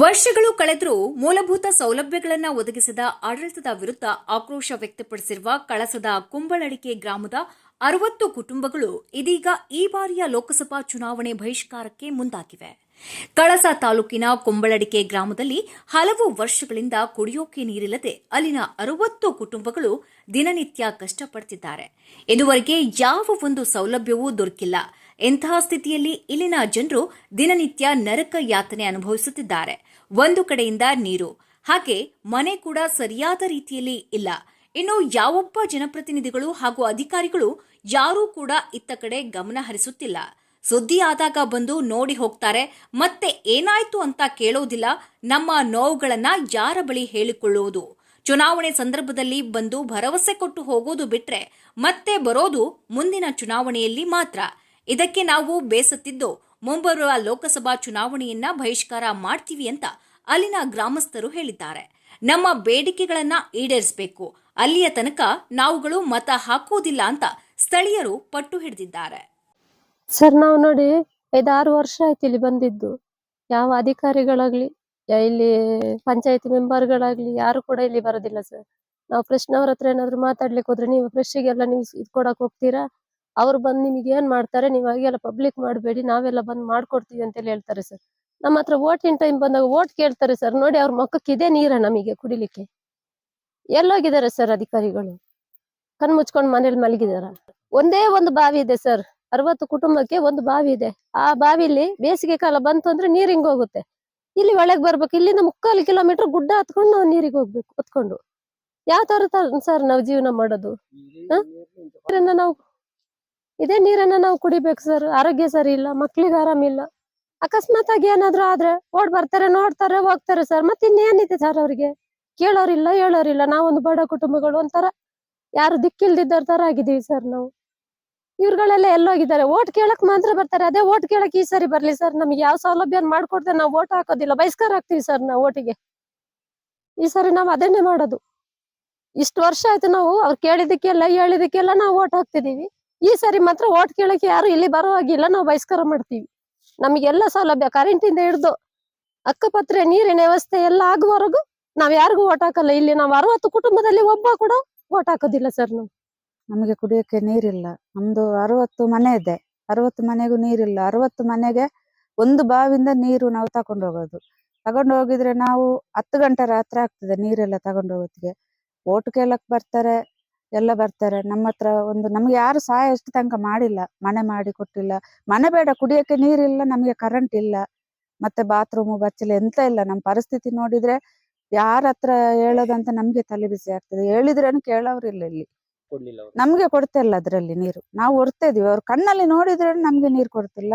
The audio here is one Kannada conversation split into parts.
ವರ್ಷಗಳು ಕಳೆದರೂ ಮೂಲಭೂತ ಸೌಲಭ್ಯಗಳನ್ನು ಒದಗಿಸಿದ ಆಡಳಿತದ ವಿರುದ್ಧ ಆಕ್ರೋಶ ವ್ಯಕ್ತಪಡಿಸಿರುವ ಕಳಸದ ಕುಂಬಳಡಿಕೆ ಗ್ರಾಮದ ಅರವತ್ತು ಕುಟುಂಬಗಳು ಇದೀಗ ಈ ಬಾರಿಯ ಲೋಕಸಭಾ ಚುನಾವಣೆ ಬಹಿಷ್ಕಾರಕ್ಕೆ ಮುಂದಾಗಿವೆ. ಕಳಸ ತಾಲೂಕಿನ ಕುಂಬಳಡಿಕೆ ಗ್ರಾಮದಲ್ಲಿ ಹಲವು ವರ್ಷಗಳಿಂದ ಕುಡಿಯೋಕೆ ನೀರಿಲ್ಲದೆ ಅಲ್ಲಿನ ಅರವತ್ತು ಕುಟುಂಬಗಳು ದಿನನಿತ್ಯ ಕಷ್ಟಪಡುತ್ತಿದ್ದಾರೆ ಇದುವರೆಗೆ ಯಾವ ಒಂದು ಸೌಲಭ್ಯವೂ ದೊರಕಿಲ್ಲ. ಇಂತಹ ಸ್ಥಿತಿಯಲ್ಲಿ ಇಲ್ಲಿನ ಜನರು ದಿನನಿತ್ಯ ನರಕ ಯಾತನೆ ಅನುಭವಿಸುತ್ತಿದ್ದಾರೆ. ಒಂದು ಕಡೆಯಿಂದ ನೀರು. ಹಾಗೆ ಮನೆ ಕೂಡ ಸರಿಯಾದ ರೀತಿಯಲ್ಲಿ ಇಲ್ಲ. ಇನ್ನು ಯಾವೊಬ್ಬ ಜನಪ್ರತಿನಿಧಿಗಳು ಹಾಗೂ ಅಧಿಕಾರಿಗಳು ಯಾರೂ ಕೂಡ ಇತ್ತ ಕಡೆ ಗಮನ ಹರಿಸುತ್ತಿಲ್ಲ. ಸುದ್ದಿ ಆದಾಗ ಬಂದು ನೋಡಿ ಹೋಗ್ತಾರೆ. ಮತ್ತೆ ಏನಾಯ್ತು ಅಂತ ಕೇಳೋದಿಲ್ಲ. ನಮ್ಮ ನೋವುಗಳನ್ನ ಯಾರ ಬಳಿ ಹೇಳಿಕೊಳ್ಳುವುದು? ಚುನಾವಣೆ ಸಂದರ್ಭದಲ್ಲಿ ಬಂದು ಭರವಸೆ ಕೊಟ್ಟು ಹೋಗೋದು ಬಿಟ್ರೆ ಮತ್ತೆ ಬರೋದು ಮುಂದಿನ ಚುನಾವಣೆಯಲ್ಲಿ ಮಾತ್ರ. ಇದಕ್ಕೆ ನಾವು ಬೇಸತ್ತಿದ್ದು, ಮುಂಬರುವ ಲೋಕಸಭಾ ಚುನಾವಣೆಯನ್ನ ಬಹಿಷ್ಕಾರ ಮಾಡ್ತೀವಿ ಅಂತ ಅಲ್ಲಿನ ಗ್ರಾಮಸ್ಥರು ಹೇಳಿದ್ದಾರೆ. ನಮ್ಮ ಬೇಡಿಕೆಗಳನ್ನ ಈಡೇರಿಸಬೇಕು. ಅಲ್ಲಿಯ ತನಕ ನಾವುಗಳು ಮತ ಹಾಕುವುದಿಲ್ಲ ಅಂತ ಸ್ಥಳೀಯರು ಪಟ್ಟು ಹಿಡಿದಿದ್ದಾರೆ. ಸರ್, ನಾವು ನೋಡಿ ಐದಾರು ವರ್ಷ ಆಯ್ತು ಇಲ್ಲಿ ಬಂದಿದ್ದು. ಯಾವ ಅಧಿಕಾರಿಗಳಾಗ್ಲಿ ಇಲ್ಲಿ ಪಂಚಾಯತ್ ಮೆಂಬರ್ಗಳಾಗ್ಲಿ ಯಾರು ಕೂಡ ಇಲ್ಲಿ ಬರೋದಿಲ್ಲ ಸರ್. ನಾವು ಫ್ರೆಶ್ನವ್ರ ಹತ್ರ ಏನಾದ್ರು ಮಾತಾಡ್ಲಿಕ್ಕೆ ಹೋದ್ರೆ ನೀವು ಫ್ರೆಶ್ಗೆಲ್ಲ ನೀವು ಇದು ಕೊಡಕ್ ಹೋಗ್ತೀರಾ? ಅವ್ರು ಬಂದು ನಿಮಗೆ ಏನ್ ಮಾಡ್ತಾರೆ? ನೀವು ಹಾಗೆಲ್ಲ ಪಬ್ಲಿಕ್ ಮಾಡಬೇಡಿ, ನಾವೆಲ್ಲ ಬಂದ್ ಮಾಡ್ಕೊಡ್ತೀವಿ ಅಂತೇಳಿ ಹೇಳ್ತಾರೆ ಸರ್ ನಮ್ಮ ಹತ್ರ ಓಟಿನ ಟೈಮ್ ಬಂದಾಗ ಓಟ್ ಕೇಳ್ತಾರೆ ಸರ್ ನೋಡಿ ಅವ್ರ ಮಕ್ಕಕ್ಕೆ ಇದೇ ನೀರ ನಮಗೆ ಕುಡಿಲಿಕ್ಕೆ. ಎಲ್ಲೋಗಿದ್ದಾರೆ ಸರ್ ಅಧಿಕಾರಿಗಳು. ಕಣ್ ಮುಚ್ಕೊಂಡು ಮನೇಲಿ ಮಲಗಿದಾರ. ಒಂದೇ ಒಂದು ಬಾವಿ ಇದೆ ಸರ್ ಅರವತ್ತು ಕುಟುಂಬಕ್ಕೆ ಒಂದು ಬಾವಿ ಇದೆ. ಆ ಬಾವಿಲಿ ಬೇಸಿಗೆ ಕಾಲ ಬಂತು ಅಂದ್ರೆ ನೀರ್ ಹಿಂಗ್ ಹೋಗುತ್ತೆ. ಇಲ್ಲಿ ಒಳಗ್ ಬರ್ಬೇಕು. ಇಲ್ಲಿಂದ ಮುಕ್ಕಾಲು ಕಿಲೋಮೀಟರ್ ಗುಡ್ಡ ಹತ್ಕೊಂಡು ನಾವು ನೀರಿಗೆ ಹೋಗ್ಬೇಕು, ಹೊತ್ಕೊಂಡು. ಯಾವ ತರ ಸರ್ ನಾವು ಜೀವನ ಮಾಡೋದು? ನಾವು ಇದೇ ನೀರನ್ನ ನಾವು ಕುಡಿಬೇಕು ಸರ್ ಆರೋಗ್ಯ ಸರಿ ಇಲ್ಲ, ಮಕ್ಳಿಗೆ ಆರಾಮಿಲ್ಲ ಅಕಸ್ಮಾತ್ ಆಗಿ ಏನಾದ್ರು ಆದ್ರೆ ಓಡ್ ಬರ್ತಾರೆ, ನೋಡ್ತಾರೆ, ಹೋಗ್ತಾರೆ ಸರ್ ಮತ್ತೆ ಇನ್ನೇನಿದೆ ಸರ್ ಅವ್ರಿಗೆ? ಕೇಳೋರಿಲ್ಲ, ಹೇಳೋರಿಲ್ಲ. ನಾವೊಂದು ಬಡ ಕುಟುಂಬಗಳು ಒಂಥರ ಯಾರು ದಿಕ್ಕಿಲ್ದಿದ್ದವ್ರ ತರ ಆಗಿದೀವಿ ಸರ್ ನಾವು. ಇವ್ರುಗಳೆಲ್ಲ ಎಲ್ಲೋಗಿದ್ದಾರೆ. ಓಟ್ ಕೇಳಕ್ ಮಾತ್ರ ಬರ್ತಾರೆ. ಅದೇ ಓಟ್ ಕೇಳಕ್ ಈ ಸರಿ ಬರ್ಲಿ ಸರ್ ನಮ್ಗೆ ಯಾವ ಸೌಲಭ್ಯ ಮಾಡ್ಕೊಡ್ತಾರೆ ನಾವು ಓಟ್ ಹಾಕೋದಿಲ್ಲ. ಬಹಿಷ್ಕಾರ ಹಾಕ್ತಿವಿ ಸರ್ ನಾವು ಓಟಿಗೆ. ಈ ಸರಿ ನಾವು ಅದನ್ನೇ ಮಾಡೋದು. ಇಷ್ಟು ವರ್ಷ ಆಯ್ತು ನಾವು ಅವ್ರು ಕೇಳಿದಕ್ಕೆಲ್ಲ ಹೇಳಿದಕ್ಕೆಲ್ಲ ನಾವು ಓಟ್ ಹಾಕ್ತಿದೀವಿ ಈ ಸರಿ ಮಾತ್ರ ಓಟ್ ಕೇಳಕ್ಕೆ ಯಾರು ಇಲ್ಲಿ ಬರೋ ಹಾಗಿಲ್ಲ, ನಾವು ಬಹಿಷ್ಕಾರ ಮಾಡ್ತೀವಿ. ನಮಗೆಲ್ಲ ಸೌಲಭ್ಯ ಕರೆಂಟ್ ಇಂದ ಹಿಡಿದು ಅಕ್ಕಪತ್ರ, ನೀರಿನ ವ್ಯವಸ್ಥೆ ಎಲ್ಲ ಆಗುವವರೆಗೂ ನಾವ್ ಯಾರಿಗೂ ಓಟ್ ಹಾಕಲ್ಲ. ಇಲ್ಲಿ ನಾವು ಅರವತ್ತು ಕುಟುಂಬದಲ್ಲಿ ಒಬ್ಬ ಕೂಡ ಓಟ್ ಹಾಕೋದಿಲ್ಲ ಸರ್ ನಾವು. ನಮಗೆ ಕುಡಿಯೋಕೆ ನೀರಿಲ್ಲ. ನಮ್ದು ಅರವತ್ತು ಮನೆ ಇದೆ. ಅರವತ್ತು ಮನೆಗೂ ನೀರಿಲ್ಲ. ಅರವತ್ತು ಮನೆಗೆ ಒಂದು ಬಾವಿಂದ ನೀರು ನಾವು ತಗೊಂಡು ಹೋಗೋದು. ತಗೊಂಡು ಹೋಗಿದ್ರೆ ನಾವು ಹತ್ತು ಗಂಟೆ ರಾತ್ರಿ ಆಗ್ತದೆ ನೀರೆಲ್ಲ ತಗೊಂಡು ಹೋಗೋದಕ್ಕೆ ಓಟ್ ಕೇಳಕ್ ಬರ್ತಾರೆ. ಎಲ್ಲ ಬರ್ತಾರೆ. ನಮ್ಮ ಹತ್ರ ಒಂದು ನಮ್ಗೆ ಯಾರು ಸಹಾಯ ಎಷ್ಟು ತನಕ ಮಾಡಿಲ್ಲ. ಮನೆ ಮಾಡಿ ಕೊಟ್ಟಿಲ್ಲ. ಮನೆ ಬೇಡ ಕುಡಿಯಕ್ಕೆ ನೀರಿಲ್ಲ ನಮ್ಗೆ ಕರೆಂಟ್ ಇಲ್ಲ. ಮತ್ತೆ ಬಾತ್ರೂಮ್ ಬಚ್ಚಲು ಎಂತ ಇಲ್ಲ. ನಮ್ಮ ಪರಿಸ್ಥಿತಿ ನೋಡಿದ್ರೆ ಯಾರ ಹತ್ರ ಹೇಳೋದಂತ ನಮ್ಗೆ ತಲೆ ಬಿಸಿ ಆಗ್ತದೆ. ಹೇಳಿದ್ರೇನು ಕೇಳೋರಿಲ್ಲ ಇಲ್ಲಿ ಕೊಡ್ಲಿಲ್ಲ ಅವ್ರು. ನಮ್ಗೆ ಕೊಡ್ತಾ ಇಲ್ಲ ಅದ್ರಲ್ಲಿ ನೀರು. ನಾವು ಹೊರ್ತಾ ಇದೀವಿ. ಅವ್ರ ಕಣ್ಣಲ್ಲಿ ನೋಡಿದ್ರೆ ನಮ್ಗೆ ನೀರು ಕೊಡ್ತಿಲ್ಲ.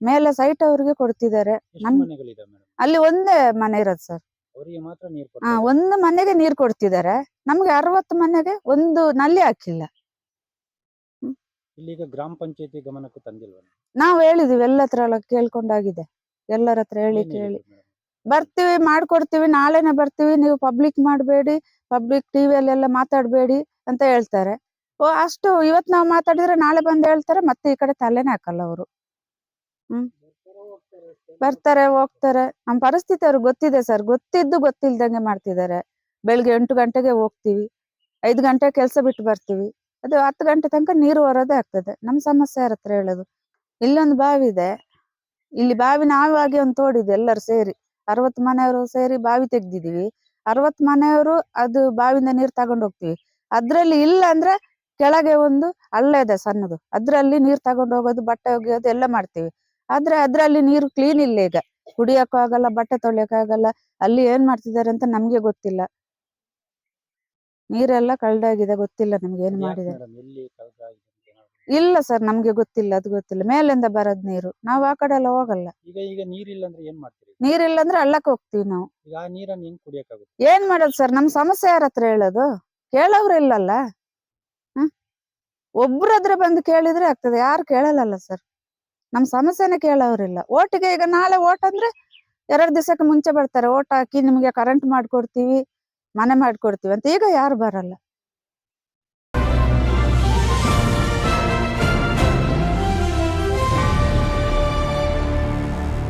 ಮೇಲೆ ಸೈಟ್ ಅವ್ರಿಗೆ ಕೊಡ್ತಿದ್ದಾರೆ. ಎಷ್ಟು ನಮ್- ಮನೆಗಳಿದಾವೆ ಮೇಡಮ್ ಅಲ್ಲಿ ಒಂದೇ ಮನೆ ಇರೋದು ಸರ್ ಕೊಡ್ತಾರೆ. ಒಂದು ಮನೆಗೆ ನೀರು ಕೊಡ್ತಿದ್ದಾರೆ ನಮ್ಗೆ ಅರವತ್ತು ಮನೆಗೆ ಒಂದು ನಲ್ಲಿ ಹಾಕಿಲ್ಲ. ಇಲ್ಲಿಗ ಗ್ರಾಮ ಪಂಚಾಯತಿ ಗಮನಕ್ಕೆ ತಂದಿಲ್ವ ನಾವು? ಹೇಳಿದೀವಿ ಎಲ್ಲ ಹತ್ರ ಎಲ್ಲ ಕೇಳ್ಕೊಂಡಾಗಿದೆ ಎಲ್ಲರ ಹತ್ರ ಹೇಳಿ ಕೇಳಿ ಬರ್ತೀವಿ ಮಾಡ್ಕೊಡ್ತೀವಿ ನಾಳೆನೆ ಬರ್ತೀವಿ ನೀವು ಪಬ್ಲಿಕ್ ಮಾಡಬೇಡಿ ಪಬ್ಲಿಕ್ ಟಿವಿಯಲ್ಲೆಲ್ಲ ಮಾತಾಡಬೇಡಿ ಅಂತ ಹೇಳ್ತಾರೆ. ಓ ಅಷ್ಟು ಇವತ್ ನಾವು ಮಾತಾಡಿದ್ರೆ ನಾಳೆ ಬಂದು ಹೇಳ್ತಾರೆ ಮತ್ತೆ ಈ ಕಡೆ ತಲೆನೇ ಹಾಕಲ್ಲ ಅವರು. ಹ್ಮ್. ಬರ್ತಾರೆ, ಹೋಗ್ತಾರೆ. ನಮ್ಮ ಪರಿಸ್ಥಿತಿ ಅವ್ರಿಗೆ ಗೊತ್ತಿದೆ ಸರ್. ಗೊತ್ತಿದ್ದು ಗೊತ್ತಿಲ್ದಂಗೆ ಮಾಡ್ತಿದ್ದಾರೆ. ಬೆಳಿಗ್ಗೆ ಎಂಟು ಗಂಟೆಗೆ ಹೋಗ್ತೀವಿ. ಐದು ಗಂಟೆ ಕೆಲಸ ಬಿಟ್ಟು ಬರ್ತೀವಿ. ಅದು ಹತ್ತು ಗಂಟೆ ತನಕ ನೀರು ಹೊರೋದೇ ಆಗ್ತದೆ. ನಮ್ಮ ಸಮಸ್ಯೆ ಯಾರ ಹತ್ರ ಹೇಳೋದು. ಇಲ್ಲೊಂದು ಬಾವಿ ಇದೆ. ಇಲ್ಲಿ ಬಾವಿ ನಾವಾಗಿ ಒಂದು ತೋಡಿದೆ ಎಲ್ಲರೂ ಸೇರಿ. ಅರವತ್ತು ಮನೆಯವರು ಸೇರಿ ಬಾವಿ ತೆಗ್ದಿದೀವಿ ಅರವತ್ತು ಮನೆಯವರು ಅದು ಬಾವಿಯಿಂದ ನೀರು ತಗೊಂಡು ಹೋಗ್ತೀವಿ. ಅದ್ರಲ್ಲಿ ಇಲ್ಲ ಅಂದ್ರೆ ಕೆಳಗೆ ಒಂದು ಹಳ್ಳ ಇದೆ ಸಣ್ಣದು. ಅದ್ರಲ್ಲಿ ನೀರ್ ತಗೊಂಡು ಹೋಗೋದು, ಬಟ್ಟೆ ಒಗೆಯೋದು ಎಲ್ಲ ಮಾಡ್ತೀವಿ. ಆದ್ರೆ ಅದ್ರಲ್ಲಿ ನೀರು ಕ್ಲೀನ್ ಇಲ್ಲ ಈಗ. ಕುಡಿಯಕ್ಕೂ ಆಗಲ್ಲ ಬಟ್ಟೆ ತೊಳಿಯಕ್ ಆಗಲ್ಲ ಅಲ್ಲಿ ಏನ್ ಮಾಡ್ತಿದ್ದಾರೆ ಅಂತ ನಮ್ಗೆ ಗೊತ್ತಿಲ್ಲ. ನೀರೆಲ್ಲ ಕಳ್ದಾಗಿದೆ ಗೊತ್ತಿಲ್ಲ ನಮ್ಗೆ ಏನ್ ಮಾಡಿದ್ದಾರೆ? ಇಲ್ಲ ಸರ್ ನಮ್ಗೆ ಗೊತ್ತಿಲ್ಲ ಅದು ಗೊತ್ತಿಲ್ಲ. ಮೇಲಿಂದ ಬರೋದ್ ನೀರು. ನಾವು ಆ ಕಡೆ ಎಲ್ಲ ಹೋಗಲ್ಲ. ಈಗ ಈಗ ನೀರಿಲ್ಲ ಅಂದ್ರೆ ಏನ್ ಮಾಡ್ತೀರಿ ನೀರಿಲ್ಲ ಅಂದ್ರೆ ಹಳ್ಳಕ್ಕೆ ಹೋಗ್ತೀವಿ ನಾವು. ಈಗ ಆ ನೀರನ್ನ ಹೆಂಗ್ ಕುಡಿಯಕ್ಕಾಗುತ್ತೆ? ಏನ್ ಮಾಡೋದು ಸರ್? ನಮ್ ಸಮಸ್ಯೆ ಯಾರ ಹತ್ರ ಹೇಳೋದು? ಕೇಳೋರು ಇಲ್ಲಲ್ಲ? ಹ್ಮ್? ಹತ್ರ ಬಂದು ಕೇಳಿದ್ರೆ ಆಗ್ತದೆ. ಯಾರು ಕೇಳಲ್ಲ ಸರ್? ನಮ್ ಸಮಸ್ಯೆನ ಕೇಳೋರಿಲ್ಲ ಓಟಿಗೆ ಈಗ ನಾಳೆ ಓಟ್ ಅಂದ್ರೆ ಎರಡು ದಿವಸಕ್ಕೆ ಮುಂಚೆ ಬರ್ತಾರೆ. ಓಟ್ ಹಾಕಿ ನಿಮ್ಗೆ ಕರೆಂಟ್ ಮಾಡ್ಕೊಡ್ತೀವಿ, ಮನೆ ಮಾಡ್ಕೊಡ್ತೀವಿ ಅಂತ ಈಗ ಯಾರು ಬರಲ್ಲ.